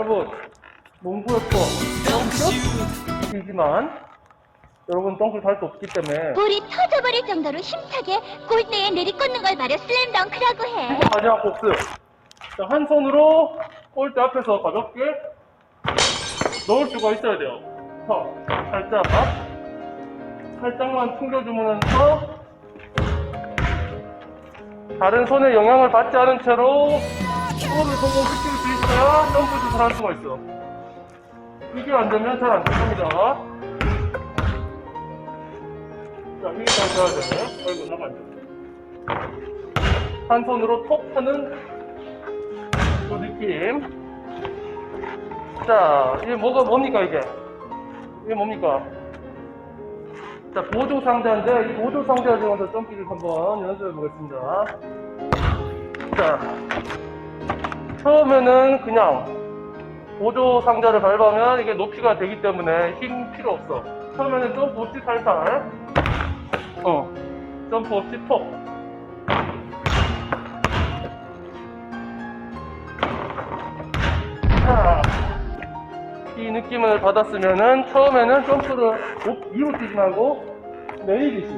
여러분, 농구였고, 덩크? 이지만, 여러분, 덩크를 할수 없기 때문에, 볼이 터져버릴 정도로 힘차게 골대에 내리꽂는 걸 말여 슬램덩크라고 해. 마지막 복수. 자, 한 손으로 골대 앞에서 가볍게 넣을 수가 있어야 돼요. 자, 살짝, 살짝만 튕겨주면서, 다른 손에 영향을 받지 않은 채로 골을 성공시킬 수 있어야 점프 슛을 할 수가 있어. 이게 안 되면 잘 안 됩니다. 자, 잘 돼야 돼. 아이고, 나가 안 돼. 한 손으로 톡 하는 그 느낌. 자, 이게 뭐가 뭡니까 이게? 이게 뭡니까? 자, 보조 상자인데 이 보조 상자를 이용해서 점프를 한번 연습해 보겠습니다. 자, 처음에는 그냥 보조 상자를 밟으면 이게 높이가 되기 때문에 힘 필요 없어. 처음에는 점프 없이 살살, 어, 점프 없이 톡. 자, 이 느낌을 받았으면은 처음에는 점프를 높- 위로 뛰지 말고 내리듯이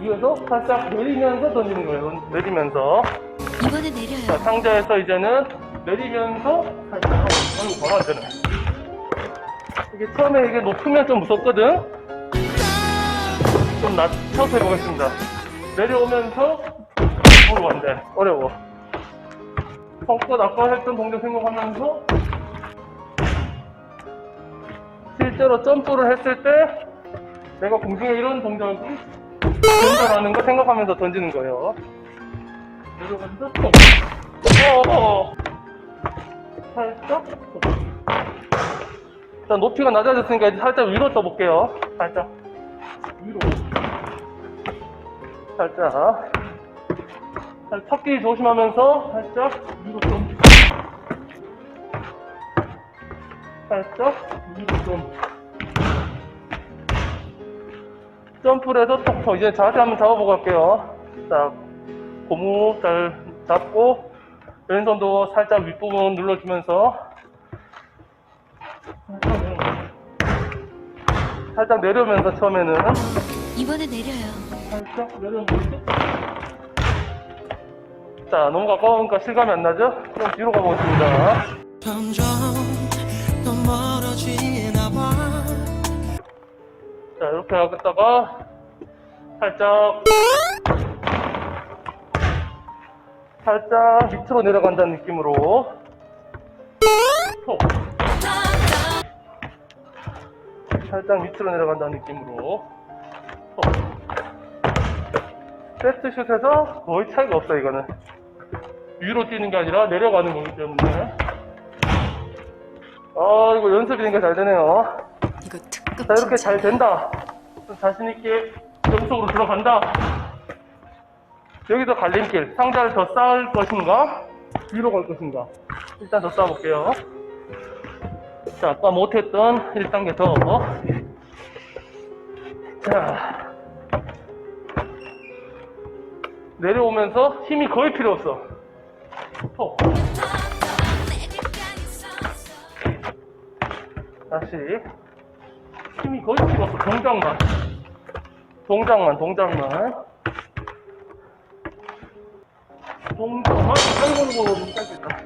위에서 살짝 내리면서 던지는 거예요. 내리면서. 이번에 자, 내려요. 상자에서 이제는 내리면서 살짝 바로 안 되네. 이게 처음에 이게 높으면 좀 무섭거든. 좀 낮춰서 해보겠습니다. 내려오면서 어려워 안 돼. 어려워. 손끝 아까 했던 동작 생각하면서 실제로 점프를 했을 때 내가 공중에 이런 동작이 된다라는 거 생각하면서 던지는 거예요. 어. 살짝 톡. 자, 높이가 낮아졌으니까 이제 살짝 위로 떠볼게요. 살짝. 위로. 살짝. 살 턱끼 조심하면서 살짝 위로 좀. 살짝 위로 좀. 점프를 해서 톡톡. 이제 자세 한번 잡아보고 갈게요. 자, 고무 잘 잡고, 왼손도 살짝 윗부분 눌러주면서, 살짝 내려오면서 처음에는 이번에 내려요. 살짝 내려오면서 자 너무 가까우니까 실감이 안 나죠? 좀 뒤로 가보겠습니다 점점 더 멀어지나 봐 자 이렇게 하다가 살짝 살짝 밑으로 내려간다는 느낌으로. 톡 살짝 밑으로 내려간다는 느낌으로. 톡 세트슛에서 거의 차이가 없어 이거는. 위로 뛰는 게 아니라 내려가는 거기 때문에. 아 이거 연습이 되니까 잘 되네요. 이거 특급 자 이렇게 잘 된다. 좀 자신 있게 점속으로 들어간다 여기서 갈림길. 상자를 더 쌓을 것인가? 위로 갈 것인가? 일단 더 쌓아볼게요. 자 아까 못했던 1단계 더자. 내려오면서 힘이 거의 필요 없어. 톡 다시. 힘이 거의 필요 없어. 동작만. 동작만 동작만 아이고 아이고 너무 짧겠다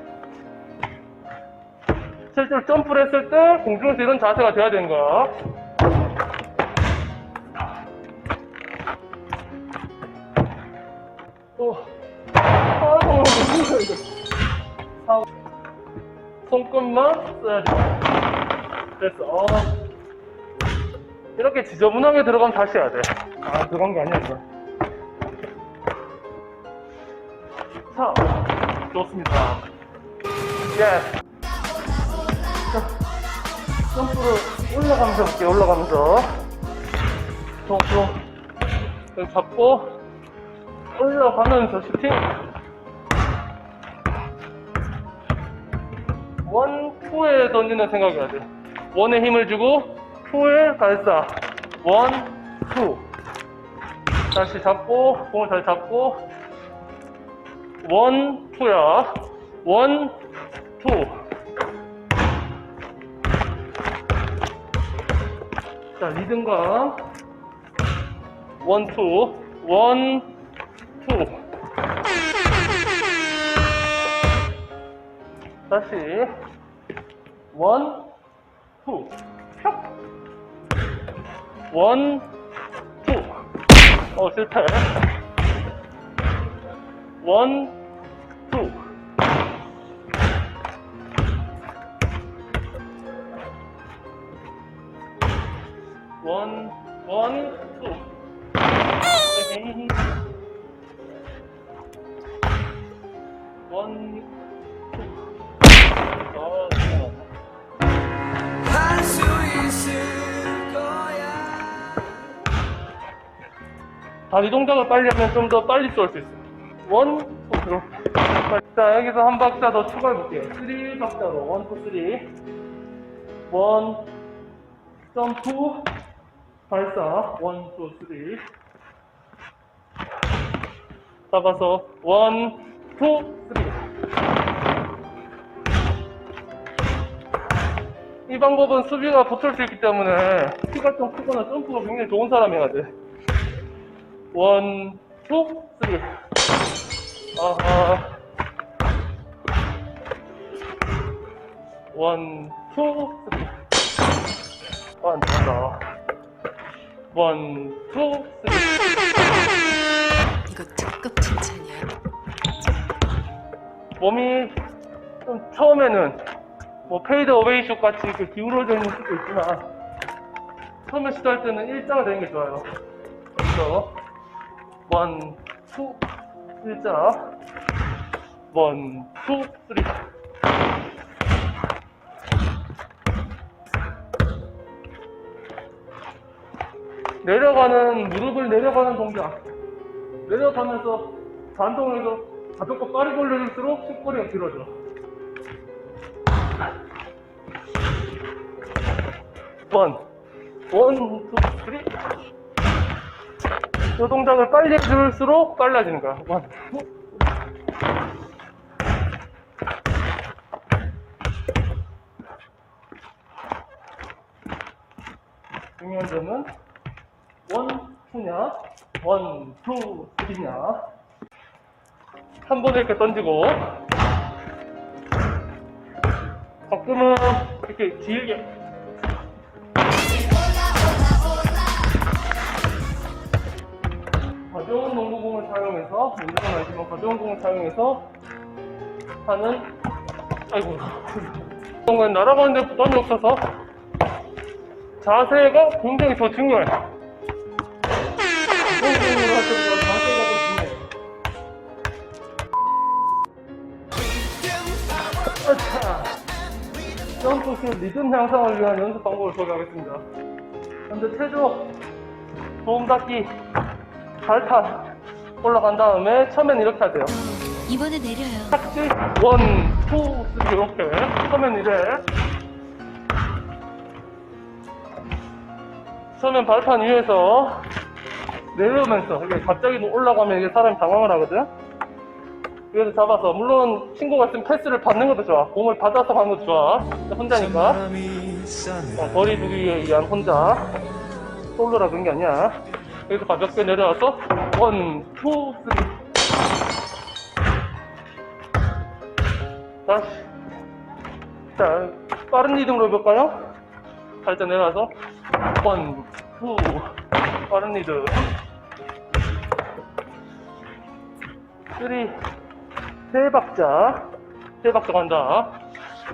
실제로 점프를 했을 때 공중에서 이런 자세가 돼야 되는 거야 또 아이고 손끝만 써야 돼 됐어 어. 이렇게 지저분하게 들어가면 다시 해야 돼. 아, 들어간 게 아니야, 이거. 자, 좋습니다. 예. 자, 점프를 올라가면서 볼게요, 올라가면서. 톡, 톡. 여기 잡고, 올라가면서 슈팅. 원, 투에 던지는 생각해야 돼. 원에 힘을 주고, 투에 발사. 원, 투. 다시 잡고, 공을 잘 잡고, 원, 투야. 원, 투. 자, 리듬과 원, 투. 원, 투. 다시. 원, 투. 펴. 원, 투. 어, 슬패 원, 원, 원, 투. 에헤이. 원, 투. 어, 잠깐만. 할수 있을 거야 다리 동작을 빨리 하면 좀 더 빨리 쏠 수 있어요. 원, 투, 이렇게. 자, 여기서 한 박자 더 추가해볼게요. 3 박자로. 원, 투, 쓰리. 원, 점프, 발사. 원, 투, 쓰리. 잡아서 원, 투, 쓰리. 이 방법은 수비가 붙을 수 있기 때문에 키가 좀 크거나 점프가 굉장히 좋은 사람이 해야 돼. 원, 투, 쓰리. 아하. 원, 투, 쓰리. 아, 안 된다. 원, 투, 쓰리. 이거 특급 칭찬이야. 몸이 좀 처음에는 뭐 페이드 어웨이 슛 같이 이렇게 기울어져 있는 수도 있지만 처음에 시도할 때는 일자가 되는 게 좋아요. 그래서 원, 투, 일자, 원, 투, 쓰리. 내려가는 무릎을 내려가는 동작. 내려가면서 반동을 해서 가볍고 빠르게 올려줄수록 슛거리가 길어져. 원, 원, 투, 쓰리. 이 동작을 빨리 해줄수록 빨라지는 거야. 원, 투. 중요한 점은 원, 투냐, 원, 투, 쓰리냐. 한 번에 이렇게 던지고, 가끔은 이렇게 길게. 가벼운 농구공을 사용해서, 운동은 아니지만 가벼운 공을 사용해서 하는, 아이고, 이런 건 날아가는데 부담이 없어서 자세가 굉장히 더 중요해. 운 점프슛 리듬 향상을 위한 연습 방법을 소개하겠습니다. 먼저 체조, 도움 닫기, 발판 올라간 다음에 처음엔 이렇게 하세요. 이번에 내려요. 착지, 원, 투, 쓰리 이렇게 처음엔 이래. 처음엔 발판 위에서 내려오면서 이게 갑자기 올라가면 이게 사람이 당황을 하거든. 그래서 잡아서 물론 친구가 있으면 패스를 받는 것도 좋아. 공을 받아서 가는 것도 좋아. 혼자니까. 어, 거리 두기에 의한 혼자 솔로라 그런 게 아니야. 여기서 가볍게 내려와서 원, 투, 쓰리. 다시. 자, 빠른 리듬으로 해볼까요? 살짝 내려와서 원, 투, 빠른 리듬. 쓰리, 세 박자. 세 박자 간다.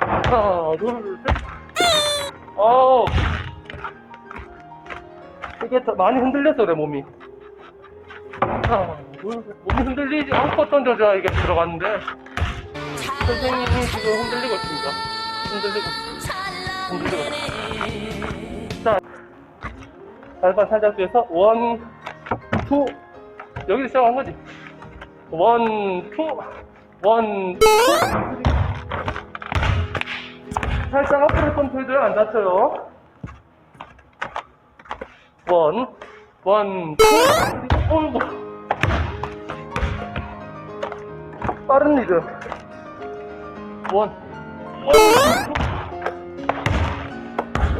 하나, 둘, 셋. 어우. 이게 더 많이 흔들려서 그래, 몸이. 하나, 둘, 셋. 몸이 흔들리지 않고 던져줘야 이게 들어갔는데. 선생님이 지금 흔들리고 있습니다. 흔들리고. 흔들리고. 자, 발판 살짝 뒤에서 원, 투. 여기서 시작한 거지. 원, 투, 원, 투. 살짝 앞으로 점프해줘요. 안 다쳐요. 원, 원, 투. 어이구. 빠른 리듬. 원,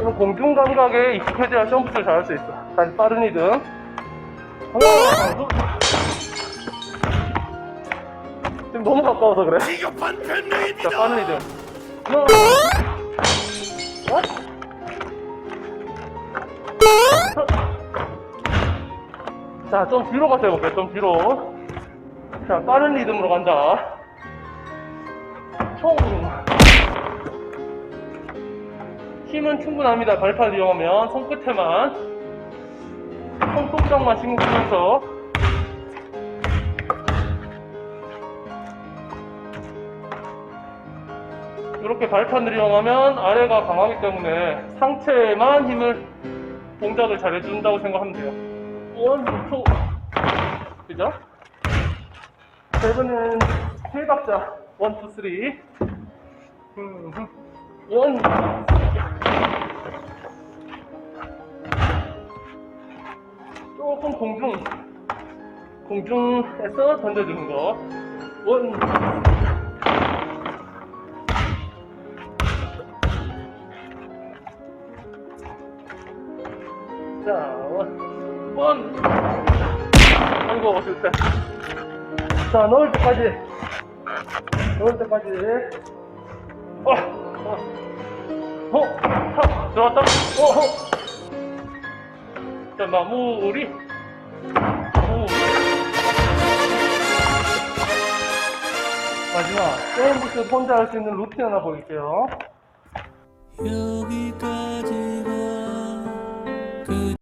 원, 공중 감각에 익숙해져야 점프를 잘할 수 있어. 다시 빠른 리듬. 하나, 너무 가까워서 그래. 비겁한 변명입니다. 자, 빠른 리듬. 하나, 어? 자, 좀 뒤로 가서 해볼게요. 좀 뒤로. 자, 빠른 리듬으로 간다. 총. 힘은 충분합니다. 발판 이용하면 손끝에만 손톱장만 신경 쓰면서 이렇게 발판을 이용하면 아래가 강하기 때문에 상체에만 힘을 동작을 잘 해준다고 생각하면 돼요. 원, 투, 그죠? 세븐은 실박자 원, 투, 쓰리. 원, 조금 공중 공중에서 던져주는 거. 원, 자, 원, 원. 아이고, 실패. 자, 넣을 때까지. 넣을 때까지. 어, 어, 어, 하, 들어왔다. 어, 어. 자, 마무리. 마지막, 게임 부스 혼자 할 수 있는 루틴 하나 보일게요. 여기